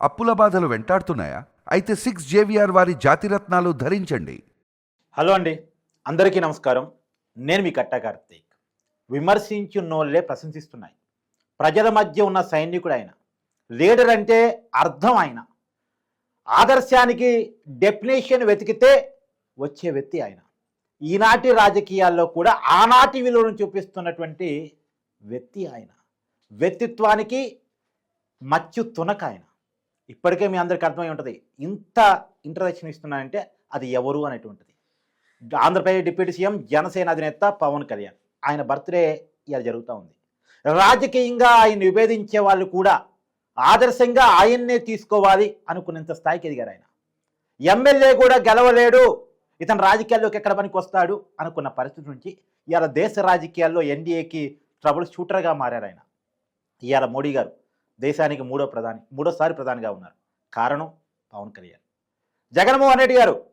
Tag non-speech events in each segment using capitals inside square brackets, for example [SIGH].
అప్పుల బాధలు వెంటాడుతున్నాయా? అయితే సిక్స్ జేవిఆర్ వారి జాతిరత్నాలు ధరించండి. హలో అండి. అందరికీ నమస్కారం. నేను మీ కట్టా కార్తీక్. విమర్శించున్నోళ్ళే ప్రశంసిస్తున్నాయి. ప్రజల మధ్య ఉన్న సైనికుడు ఆయన లీడర్ అంటే అర్థం ఆయన. ఆదర్శానికి డెఫినేషన్ వెతికితే వచ్చే వ్యక్తి ఆయన. ఈనాటి రాజకీయాల్లో కూడా ఆనాటి విలువను చూపిస్తున్నటువంటి వ్యక్తి ఆయన. వ్యక్తిత్వానికి మచ్చు తునక ఆయన ఇప్పటికే మీ అందరికీ అర్థమై ఉంటుంది. ఇంత ఇంట్రడక్షన్ ఇస్తున్నానంటే అది ఎవరు అనేటువంటిది. ఆంధ్రప్రదేశ్ డిప్యూటీ సీఎం జనసేన అధినేత పవన్ కళ్యాణ్. ఆయన బర్త్డే ఇలా జరుగుతూ ఉంది. రాజకీయంగా ఆయన విభేదించే వాళ్ళు కూడా ఆదర్శంగా ఆయన్నే తీసుకోవాలి అనుకున్నంత స్థాయికి ఎదిగారు ఆయన. ఎమ్మెల్యే కూడా గెలవలేడు ఇతను రాజకీయాల్లోకి ఎక్కడ పనికి వస్తాడు అనుకున్న పరిస్థితి నుంచి ఇవాళ దేశ రాజకీయాల్లో ఎన్డీఏకి ట్రబుల్ షూటర్గా మారారు ఆయన. ఇవాళ మోడీ గారు. దేశానికి మూడో ప్రధాని మూడోసారి ప్రధానిగా ఉన్నారు. కారణం పవన్ కళ్యాణ్. జగన్మోహన్ రెడ్డి గారు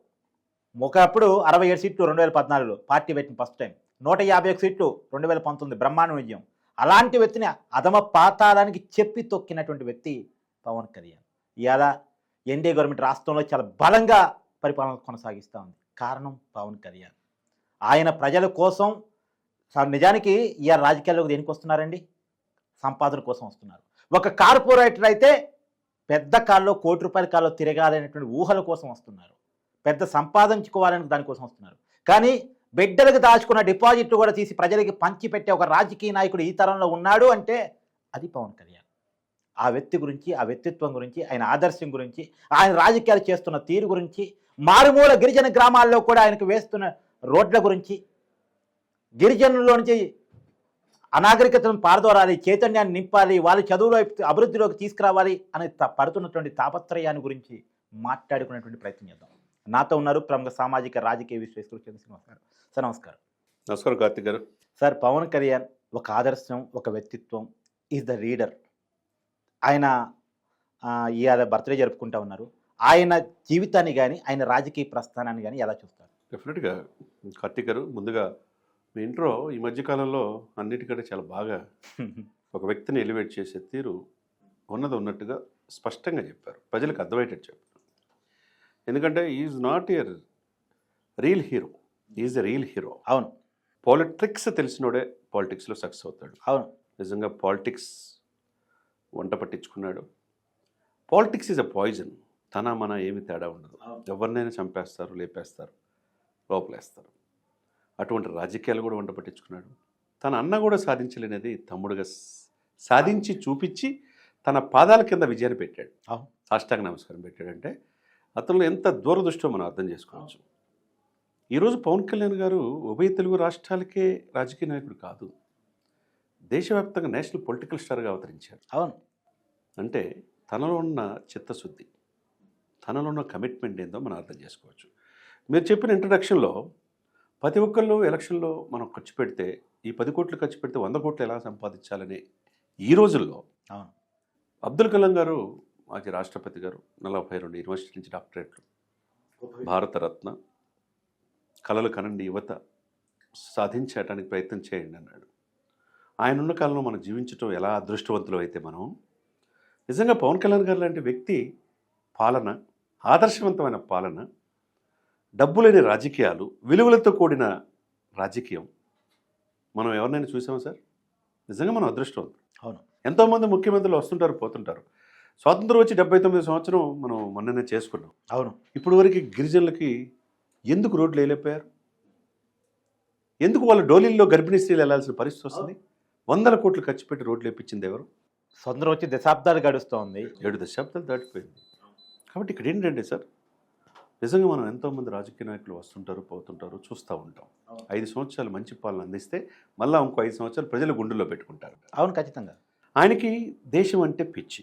ఒకప్పుడు అరవై ఏడు సీట్లు రెండు వేల పద్నాలుగులో పార్టీ పెట్టిన ఫస్ట్ టైం నూట యాభై ఒక సీట్లు రెండు వేల పంతొమ్మిది బ్రహ్మాండ విజయం అలాంటి వ్యక్తిని అధమ పాతాళానికి చెప్పి తొక్కినటువంటి వ్యక్తి పవన్ కళ్యాణ్. ఇవాళ ఎన్డీఏ గవర్నమెంట్ రాష్ట్రంలో చాలా బలంగా పరిపాలన కొనసాగిస్తూ ఉంది. కారణం పవన్ కళ్యాణ్. ఆయన ప్రజల కోసం స- నిజానికి ఇవాళ రాజకీయాల్లోకి దేనికి వస్తున్నారండి సంపాదన కోసం వస్తున్నారు. ఒక కార్పొరేటర్ అయితే పెద్ద కాల్లో కోటి రూపాయల కాల్లో తిరగాలనేటువంటి ఊహల కోసం వస్తున్నారు. పెద్ద సంపాదించుకోవాలని దానికోసం వస్తున్నారు. కానీ బిడ్డలకు దాచుకున్న డిపాజిట్ కూడా తీసి ప్రజలకి పంచిపెట్టే ఒక రాజకీయ నాయకుడు ఈ తరంలో ఉన్నాడు అంటే అది పవన్ కళ్యాణ్. ఆ వ్యక్తి గురించి ఆ వ్యక్తిత్వం గురించి ఆయన ఆదర్శం గురించి ఆయన రాజకీయాలు చేస్తున్న తీరు గురించి మారుమూల గిరిజన గ్రామాల్లో కూడా ఆయనకు వేస్తున్న రోడ్ల గురించి గిరిజనుల్లో నుంచి అనాగరికతను పారదోరాలి చైతన్యాన్ని నింపాలి వాళ్ళ చదువులో అభివృద్ధిలోకి తీసుకురావాలి అని త- పడుతున్నటువంటి తాపత్రయాన్ని గురించి మాట్లాడుకునేటువంటి ప్రయత్నం చేద్దాం. నాతో ఉన్నారు ప్రముఖ సామాజిక రాజకీయ విశ్లేషకులు చంద్రశ్రీనివాస్ గారు. సార్ నమస్కారం. నమస్కారం కార్తిక్ గారు. సార్ పవన్ కళ్యాణ్ ఒక ఆదర్శం ఒక వ్యక్తిత్వం ఈజ్ ద లీడర్. ఆయన ఇవాళ బర్త్డే జరుపుకుంటా ఉన్నారు. ఆయన జీవితాన్ని కానీ ఆయన రాజకీయ ప్రస్థానాన్ని కానీ ఎలా చూస్తారు? డెఫినెట్గా కార్తిక్ గారు ముందుగా మీ ఇంట్రో ఈ మధ్యకాలంలో అన్నిటికంటే చాలా బాగా ఒక వ్యక్తిని ఎలివేట్ చేసే తీరు ఉన్నది ఉన్నట్టుగా స్పష్టంగా చెప్పారు. ప్రజలకు అర్థమయ్యేటట్టు చెప్పారు. ఎందుకంటే is not a real hero is a real hero అవును. పాలిటిక్స్ తెలిసినోడే పాలిటిక్స్లో సక్సెస్ అవుతాడు. అవును. నిజంగా పాలిటిక్స్ వంట పట్టించుకున్నాడు. పాలిటిక్స్ ఈజ్ అ పాయిజన్ తన మన ఏమి తేడా ఉండదు. ఎవరినైనా చంపేస్తారు లేపేస్తారు లోపలేస్తారు. అటువంటి రాజకీయాలు కూడా వంట పట్టించుకున్నాడు. తన అన్న కూడా సాధించలేనిది తమ్ముడుగా సాధించి చూపించి తన పాదాల కింద విజయాన్ని పెట్టాడు. సాష్టాంగ నమస్కారం పెట్టాడంటే అతనిలో ఎంత దూరదృష్టో మనం అర్థం చేసుకోవచ్చు. ఈరోజు పవన్ కళ్యాణ్ గారు ఉభయ తెలుగు రాష్ట్రాలకే రాజకీయ నాయకుడు కాదు. దేశవ్యాప్తంగా నేషనల్ పొలిటికల్ స్టార్గా అవతరించారు. అవును. అంటే తనలో ఉన్న చిత్తశుద్ధి తనలో ఉన్న కమిట్మెంట్ ఏందో మనం అర్థం చేసుకోవచ్చు. మీరు చెప్పిన ఇంట్రడక్షన్లో ప్రతి ఒక్కళ్ళు ఎలక్షన్లో మనం ఖర్చు పెడితే ఈ పది కోట్లు ఖర్చు పెడితే వంద కోట్లు ఎలా సంపాదించాలనే ఈ రోజుల్లో అబ్దుల్ కలాం గారు మాజీ రాష్ట్రపతి గారు నలభై రెండు యూనివర్సిటీ నుంచి డాక్టరేట్లు భారతరత్న కళలు కనండి యువత సాధించడానికి ప్రయత్నం చేయండి అన్నాడు. ఆయన ఉన్న కాలంలో మనం జీవించటం ఎలా అదృష్టవంతులు అయితే మనం నిజంగా పవన్ కళ్యాణ్ గారు లాంటి వ్యక్తి పాలన ఆదర్శవంతమైన పాలన డబ్బు లేని రాజకీయాలు విలువలతో కూడిన రాజకీయం. మనం ఎవరినైనా చూసామా సార్? నిజంగా మనం అదృష్టవంతులు. అవును. ఎంతోమంది ముఖ్యమంత్రులు వస్తుంటారు పోతుంటారు. స్వాతంత్రం వచ్చి డెబ్బై తొమ్మిది సంవత్సరం మనం మొన్ననే చేసుకున్నాం. అవును. ఇప్పుడు వరకు గిరిజనులకి ఎందుకు రోడ్లు వేయలేకపోయారు? ఎందుకు వాళ్ళ డోలీల్లో గర్భిణీ స్త్రీలు వెళ్ళాల్సిన పరిస్థితి వస్తుంది? వందల కోట్లు ఖర్చు పెట్టి రోడ్లు వేయించింది ఎవరు? స్వంతం వచ్చి దశాబ్దాలు గడుస్తోంది. ఏడు దశాబ్దాలు దాటిపోయింది. కాబట్టి ఇక్కడ ఏంటంటే సార్? నిజంగా మనం ఎంతోమంది రాజకీయ నాయకులు వస్తుంటారు పోతుంటారు చూస్తూ ఉంటాం. ఐదు సంవత్సరాలు మంచి పాలన అందిస్తే మళ్ళీ ఇంకో ఐదు సంవత్సరాలు ప్రజల గుండెల్లో పెట్టుకుంటారు. అవును ఖచ్చితంగా. ఆయనకి దేశం అంటే పిచ్చి.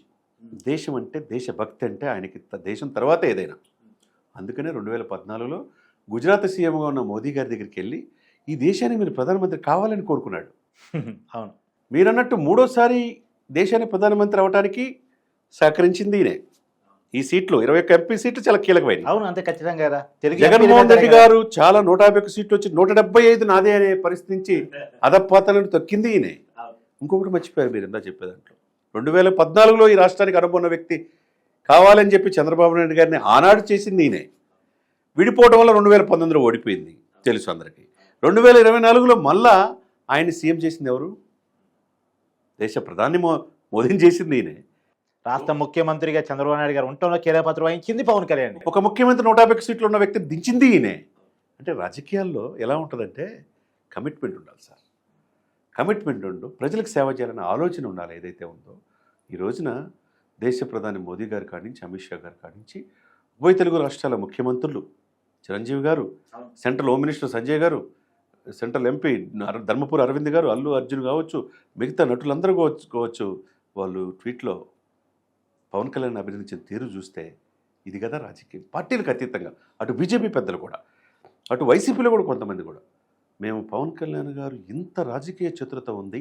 దేశం అంటే దేశభక్తి అంటే ఆయనకి దేశం తర్వాత ఏదైనా. అందుకనే రెండు వేల పద్నాలుగులో గుజరాత్ సీఎంగా ఉన్న మోదీ గారి దగ్గరికి వెళ్ళి ఈ దేశానికి మీరు ప్రధానమంత్రి కావాలని కోరుకున్నాడు. [LAUGHS] అవును. మీరన్నట్టు మూడోసారి దేశానికి ప్రధానమంత్రి అవడానికి సహకరించింది ఈయనే. ఈ సీట్లు ఇరవై ఒక్క ఎంపీ సీట్లు చాలా కీలకమైనవి. అవును అంతే ఖచ్చితంగా కదా. తెలుగు జగన్మోహన్ రెడ్డి. గారు చాలా నూట యాభై ఒక్క సీట్లు వచ్చి నూట డెబ్బై ఐదు నాదే అనే పరిస్థితి నుంచి అదపాతలను తొక్కింది ఈయనే. ఇంకొకటి మర్చిపోయారు మీరు ఇందా చెప్పే దాంట్లో. రెండు వేల పద్నాలుగులో ఈ రాష్ట్రానికి అనుకున్న వ్యక్తి కావాలని చెప్పి చంద్రబాబు నాయుడు గారిని ఆనాడు చేసింది ఈయనే. విడిపోవడం వల్ల రెండు వేల పంతొమ్మిదిలో ఓడిపోయింది తెలుసు అందరికీ. రెండు వేల ఇరవై నాలుగులో మళ్ళా ఆయన్ని సీఎం చేసింది ఎవరు? దేశ ప్రధాని మో మోదీని చేసింది ఈయనే. రాష్ట్ర ముఖ్యమంత్రిగా చంద్రబాబు నాయుడు గారు ఉండటంలో కీలక పాత్ర వహించింది పవన్ కళ్యాణ్. ఒక ముఖ్యమంత్రి నూట యాభై సీట్లు ఉన్న వ్యక్తి దించింది ఈయనే. అంటే రాజకీయాల్లో ఎలా ఉంటుందంటే కమిట్మెంట్ ఉండాలి సార్. కమిట్మెంట్ ఉండు ప్రజలకు సేవ చేయాలనే ఆలోచన ఉండాలి ఏదైతే ఉందో. ఈ రోజున దేశ ప్రధాని మోదీ గారి కాడి నుంచి అమిత్ షా గారి కాడి నుంచి ఉభయ తెలుగు రాష్ట్రాల ముఖ్యమంత్రులు చిరంజీవి గారు సెంట్రల్ హోమ్ మినిస్టర్ సంజయ్ గారు సెంట్రల్ ఎంపీ ధర్మపురి అరవింద్ గారు అల్లు అర్జున్ కావచ్చు మిగతా నటులందరూ కావచ్చు వాళ్ళు ట్వీట్లో పవన్ కళ్యాణ్ అభినందించిన తీరు చూస్తే ఇది కదా రాజకీయం. పార్టీలకు అతీతంగా. అటు బీజేపీ పెద్దలు కూడా. అటు వైసీపీలో కూడా కొంతమంది కూడా. మేము పవన్ కళ్యాణ్ గారు ఇంత రాజకీయ చతురత ఉంది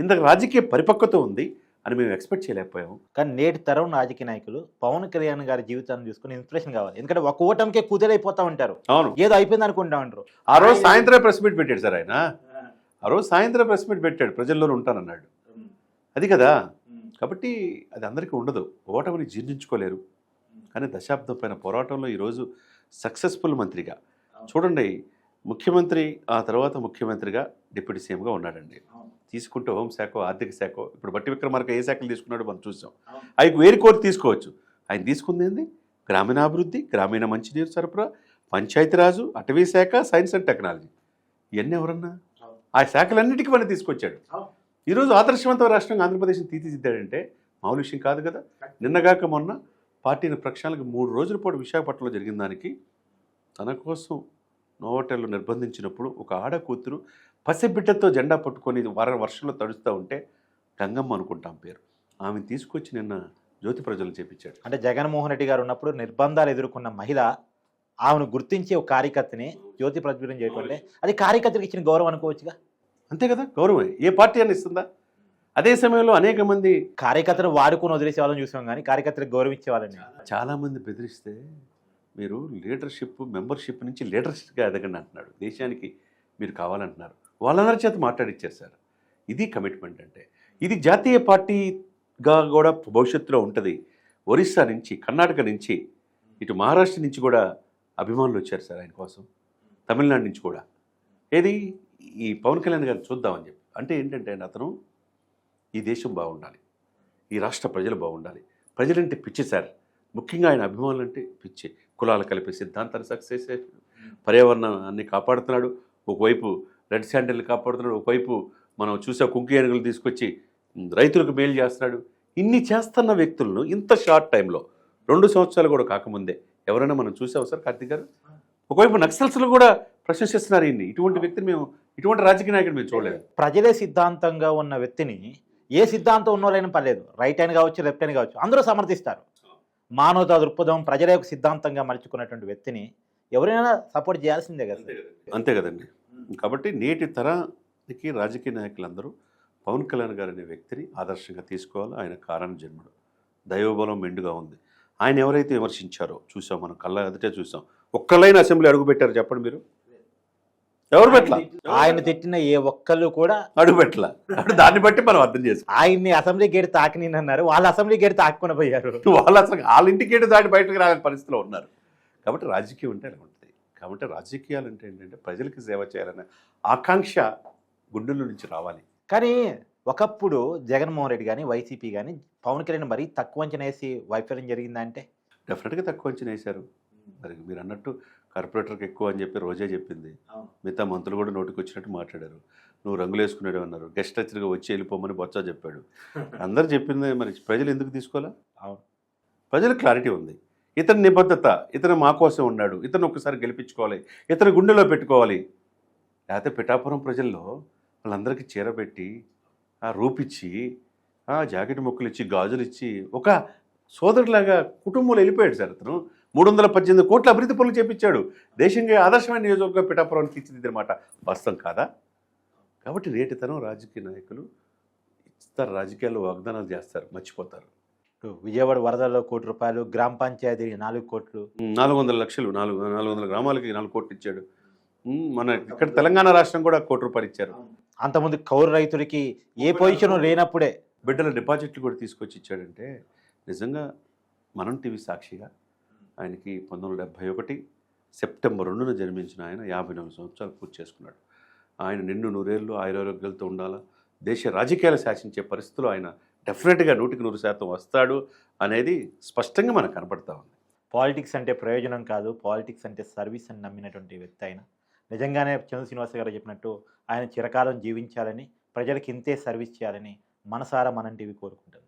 ఇంత రాజకీయ పరిపక్వత ఉంది అని మేము ఎక్స్పెక్ట్ చేయలేకపోయాము. కానీ నేటి తరం రాజకీయ నాయకులు పవన్ కళ్యాణ్ గారి జీవితాన్ని చూసుకుని ఇన్స్పిరేషన్ కావాలి. ఎందుకంటే ఒక ఓటమికే కుదిరైపోతా ఉంటారు అవును. ఏదో అయిపోయింది అనుకుంటా ఉంటారు. ఆ రోజు సాయంత్రం ప్రెస్ మీట్ పెట్టాడు సార్ ఆయన. ఆ రోజు సాయంత్రం ప్రెస్ మీట్ పెట్టాడు. ప్రజల్లోనే ఉంటానన్నాడు. అది కదా. కాబట్టి అది అందరికీ ఉండదు. ఓటమిని జీర్ణించుకోలేరు. కానీ దశాబ్దం పైన పోరాటంలో ఈరోజు సక్సెస్ఫుల్ మంత్రిగా చూడండి ముఖ్యమంత్రి ఆ తర్వాత ముఖ్యమంత్రిగా డిప్యూటీ సీఎంగా ఉన్నాడండి. తీసుకుంటే హోంశాఖ ఆర్థిక శాఖ ఇప్పుడు బట్టి విక్రమార్క ఏ శాఖలు తీసుకున్నాడో మనం చూసాం. అవి వేరు కోరి తీసుకోవచ్చు. ఆయన తీసుకుంది ఏంది? గ్రామీణాభివృద్ధి గ్రామీణ మంచినీరు సరఫరా పంచాయతీరాజు అటవీ శాఖ సైన్స్ అండ్ టెక్నాలజీ. ఇవన్నీ ఎవరన్నా? ఆ శాఖలన్నిటికీ మనం తీసుకొచ్చాడు. ఈరోజు ఆదర్శవంత రాష్ట్రంగా ఆంధ్రప్రదేశ్ని తీర్చిదిద్దాడంటే మామూలు విషయం కాదు కదా. నిన్నగాక మొన్న పార్టీని ప్రక్షాళనకు మూడు రోజుల పాటు విశాఖపట్నంలో జరిగిన దానికి తన కోసం నోవటెల్లో నిర్బంధించినప్పుడు ఒక ఆడ కూతురు పసిబిడ్డతో జెండా పట్టుకొని వర వర్షంలో తడుస్తూ ఉంటే గంగమ్మ అనుకుంటాం పేరు. ఆమె తీసుకొచ్చి నిన్న జ్యోతి ప్రజలు చేపించాడు. అంటే జగన్మోహన్ రెడ్డి గారు ఉన్నప్పుడు నిర్బంధాలు ఎదుర్కొన్న మహిళ ఆమెను గుర్తించి ఒక కార్యకర్తని జ్యోతి ప్రజ్వలం చేయటం అంటే అది కార్యకర్తకి ఇచ్చిన గౌరవం అనుకోవచ్చుగా? అంతే కదా? గౌరవం ఏ పార్టీ అని ఇస్తుందా? అదే సమయంలో అనేక మంది కార్యకర్తను వాడుకొని వదిలేసే వాళ్ళని చూసాం కానీ కార్యకర్తలకు గౌరవించే వాళ్ళని. చాలామంది బెదిరిస్తే మీరు లీడర్షిప్ మెంబర్షిప్ నుంచి లీడర్షిప్గా ఎదగండి అంటున్నాడు. దేశానికి మీరు కావాలంటున్నారు. వాళ్ళందరి చేత మాట్లాడిచ్చారు సార్. ఇది కమిట్మెంట్ అంటే. ఇది జాతీయ పార్టీగా కూడా భవిష్యత్తులో ఉంటుంది. ఒరిస్సా నుంచి కర్ణాటక నుంచి ఇటు మహారాష్ట్ర నుంచి కూడా అభిమానులు వచ్చారు సార్ ఆయన కోసం. తమిళనాడు నుంచి కూడా. ఏది? ఈ పవన్ కళ్యాణ్ గారిని చూద్దామని చెప్పి. అంటే ఏంటంటే అతను ఈ దేశం బాగుండాలి ఈ రాష్ట్ర ప్రజలు బాగుండాలి. ప్రజలంటే పిచ్చి సార్. ముఖ్యంగా ఆయన అభిమానులు అంటే పిచ్చి. కులాలు కలిపే సిద్ధాంతాన్ని సక్సెస్ చేశాడు పర్యావరణాన్ని కాపాడుతున్నాడు. ఒకవైపు రెడ్ శాండిల్ని కాపాడుతున్నాడు. ఒకవైపు మనం చూసే కుంకి ఏనుగులు తీసుకొచ్చి రైతులకు మేలు చేస్తున్నాడు. ఇన్ని చేస్తున్న వ్యక్తులను ఇంత షార్ట్ టైంలో రెండు సంవత్సరాలు కూడా కాకముందే ఎవరైనా మనం చూసాం సార్ కార్తీక్ గారు ఒకవైపు నక్సల్స్లు కూడా ప్రశంసిస్తున్నారు ఇన్ని ఇటువంటి వ్యక్తిని మేము ఇటువంటి రాజకీయ నాయకుడు మేము చూడలేదు. ప్రజలే సిద్ధాంతంగా ఉన్న వ్యక్తిని ఏ సిద్ధాంతం ఉన్నోళ్ళైనా పర్లేదు. రైట్ అయిన కావచ్చు లెఫ్ట్ అయిన కావచ్చు అందరూ సమర్థిస్తారు. మానవతా దృక్పథం ప్రజల యొక్క సిద్ధాంతంగా మలుచుకున్నటువంటి వ్యక్తిని ఎవరైనా సపోర్ట్ చేయాల్సిందే కదా. అంతే కదండి. కాబట్టి నేటి తరానికి రాజకీయ నాయకులందరూ పవన్ కళ్యాణ్ గారు అనే వ్యక్తిని ఆదర్శంగా తీసుకోవాలి. ఆయన కారణ జన్ముడు. దైవబలం మెండుగా ఉంది. ఆయన ఎవరైతే విమర్శించారో చూసాం మనం కళ్ళ ఎదుటే చూసాం. ఒక్కళ్ళైన అసెంబ్లీ అడుగు పెట్టారు చెప్పండి మీరు. ఎవరు పెట్టలా? ఆయన తిట్టిన ఏ ఒక్కళ్ళు కూడా అడుగు పెట్టలా? దాన్ని బట్టి మనం అర్థం చేసుకో ఆయన్ని అసెంబ్లీ గేట్ తాకని అన్నారు. వాళ్ళ అసెంబ్లీ గేట్ తాక్కుని పోయారు. [LAUGHS] వాళ్ళు అసలు వాళ్ళ ఇంటికేటి దాటి బయటకు రాని పరిస్థితిలో ఉన్నారు. కాబట్టి రాజకీయం అంటే అలా ఉంటుంది. కాబట్టి రాజకీయాలు అంటే ఏంటంటే ప్రజలకి సేవ చేయాలనే ఆకాంక్ష గుండెల నుంచి రావాలి. కానీ ఒకప్పుడు జగన్మోహన్ రెడ్డి కానీ వైసీపీ కానీ పవన్ కళ్యాణ్ మరీ తక్కువ అంచనా వేసి వైఫల్యం జరిగిందంటే? డెఫినెట్గా తక్కువ అంచనా వేశారు. మరి మీరు అన్నట్టు కార్పొరేటర్కి ఎక్కువ అని చెప్పి రోజే చెప్పింది. మిగతా మంత్రులు కూడా నోటికి వచ్చినట్టు మాట్లాడారు. నువ్వు రంగులు వేసుకున్నాడు అన్నారు. గెస్ట్ లెక్చర్గా వచ్చి వెళ్ళిపోమని బొత్స చెప్పాడు. [LAUGHS] అందరు చెప్పింది మరి ప్రజలు ఎందుకు తీసుకోవాలా? అవును. ప్రజలకు క్లారిటీ ఉంది. ఇతని నిబద్ధత ఇతను మా కోసం ఉన్నాడు. ఇతను ఒకసారి గెలిపించుకోవాలి. ఇతను గుండెలో పెట్టుకోవాలి. లేకపోతే పిఠాపురం ప్రజల్లో వాళ్ళందరికీ చీర పెట్టి ఆ రూపిచ్చి ఆ జాకెట్ ముక్కలు ఇచ్చి గాజులు ఇచ్చి ఒక సోదరులాగా కుటుంబంలో వెళ్ళిపోయాడు సార్ అతను. మూడు వందల పద్దెనిమిది కోట్ల అభివృద్ధి పనులు చేపించాడు. దేశంగా ఆదర్శమైన నియోజకవర్గం పిఠాపురం తీర్చిదిద్దనమాట. వాస్తవం కాదా? కాబట్టి రేటితనం రాజకీయ నాయకులు ఇస్తారు రాజకీయాల్లో వాగ్దానాలు చేస్తారు మర్చిపోతారు. విజయవాడ వరదల్లో కోటి రూపాయలు గ్రామ పంచాయతీ నాలుగు కోట్లు. నాలుగు వందల లక్షలు నాలుగు నాలుగు వందల గ్రామాలకి నాలుగు కోట్లు ఇచ్చాడు. మన ఇక్కడ తెలంగాణ రాష్ట్రం కూడా కోటి రూపాయలు ఇచ్చారు. అంతకుముందు కౌరు రైతులకి ఏ పొజిషన్ లేనప్పుడే. బిడ్డల డిపాజిట్లు కూడా తీసుకొచ్చి ఇచ్చాడంటే నిజంగా మనం టీవీ సాక్షిగా ఆయనకి పంతొమ్మిది వందల డెబ్భై ఒకటి సెప్టెంబర్ రెండున జన్మించిన ఆయన యాభై నాలుగు సంవత్సరాలు పూర్తి చేసుకున్నాడు. ఆయన నిన్ను నూరేళ్ళు ఆయురారోగ్యాలతో ఉండాలా? దేశ రాజకీయాలు శాసించే పరిస్థితులు ఆయన డెఫినెట్గా నూటికి నూరు శాతం వస్తాడు అనేది స్పష్టంగా మనకు కనపడతా ఉంది. పాలిటిక్స్ అంటే ప్రయోజనం కాదు పాలిటిక్స్ అంటే సర్వీస్ అని నమ్మినటువంటి వ్యక్తి ఆయన. నిజంగానే చంద్ర శ్రీనివాస గారు చెప్పినట్టు ఆయన చిరకాలం జీవించాలని ప్రజలకు ఇంతే సర్వీస్ చేయాలని మనసారా మనంటివి కోరుకుంటారు కోరుకుంటుంది.